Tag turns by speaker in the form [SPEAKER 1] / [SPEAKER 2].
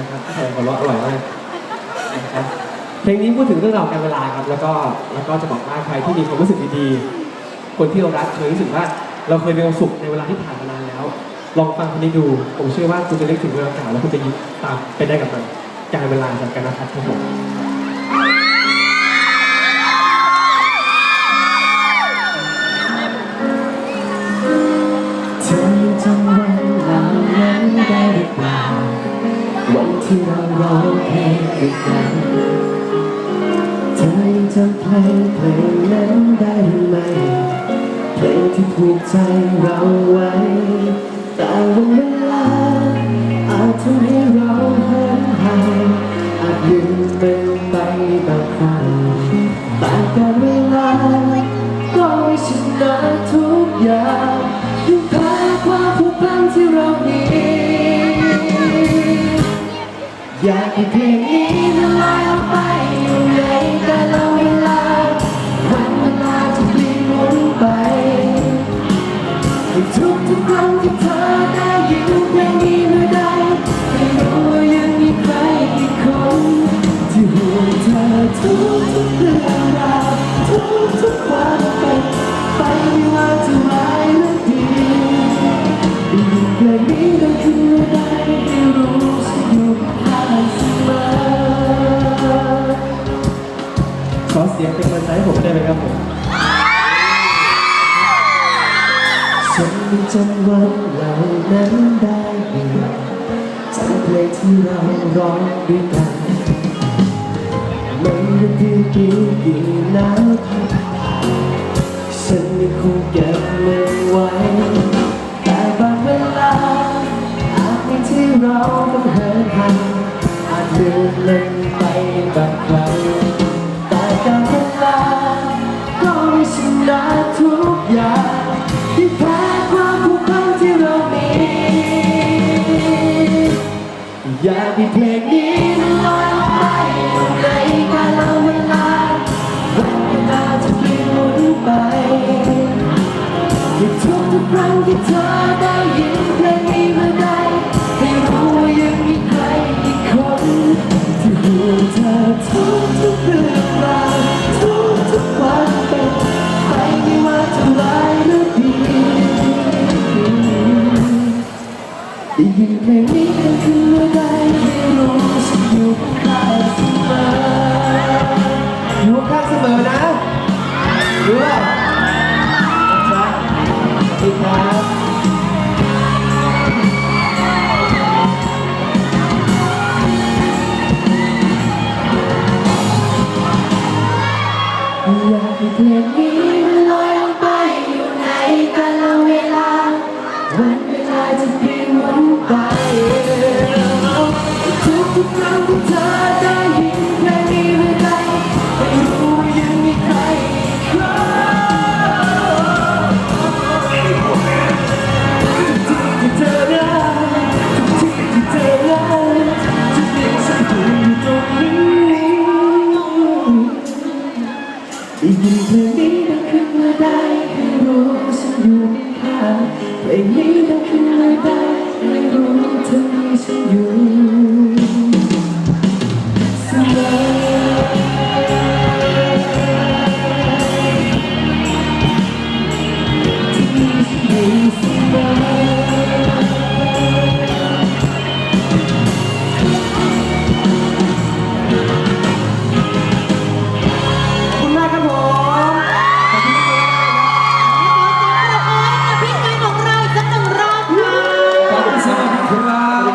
[SPEAKER 1] นะครับแหมหัวเราะอร่อยมากนะครับเพลงนี้พูดถึงเรื่องราวการเวลาครับ แล้วก็แล้วก็จะบอกว่าใครที่มีความรู้สึกดีๆ คนที่เรารักเคยรู้สึกว่าเราเคยมีความสุขในเวลาที่ผ่านมานานแล้ว ลองฟังเพลงนี้ดู ผมเชื่อว่าคุณจะนึกถึงเรื่องเก่าแล้วคุณจะยิ้มตามไปได้กับมันการเวลาจากการนัพัฒน์ครับผม
[SPEAKER 2] วันที่เราร้องเพลงด้วยกันเธอยังจำเพลงเพลงนั้นได้ไหม เพลงที่ผูกใจเราไว้ แต่วันเวลาอาจทำให้เราเหินห่างอาจลืมมันไปบางครั้งแต่การเวลาก็ไม่ชนะทุกอย่าง อยากให้เพลงนี้มันลอยออกไปอยู่ในกาลเวลาวันเวลาจะเปลี่ยนหมุนไปให้ทุกทุกครั้ง สี
[SPEAKER 1] ยงเป็นกำลังใจให้ผมได้ไหมครับผม
[SPEAKER 2] ฉันจำวันเหล่านั้นได้อยู่จำเพลงที่เราร้องด้วยกันมันยังดีดีดีนะฉันยังคงเก็บมันไว้ แต่บางเวลาอาจมีที่เราต้องเหินห่างอาจลืมมัน อยากมีเพลงนี้ ได้ยินเพลงนี้เป็นคืออใดให้รู้ ได้ยินเพลงนี้ดังขึ้นเมื่อใดให้รู้ฉันอยู่ข้างเพลงนี้ดังขึ้น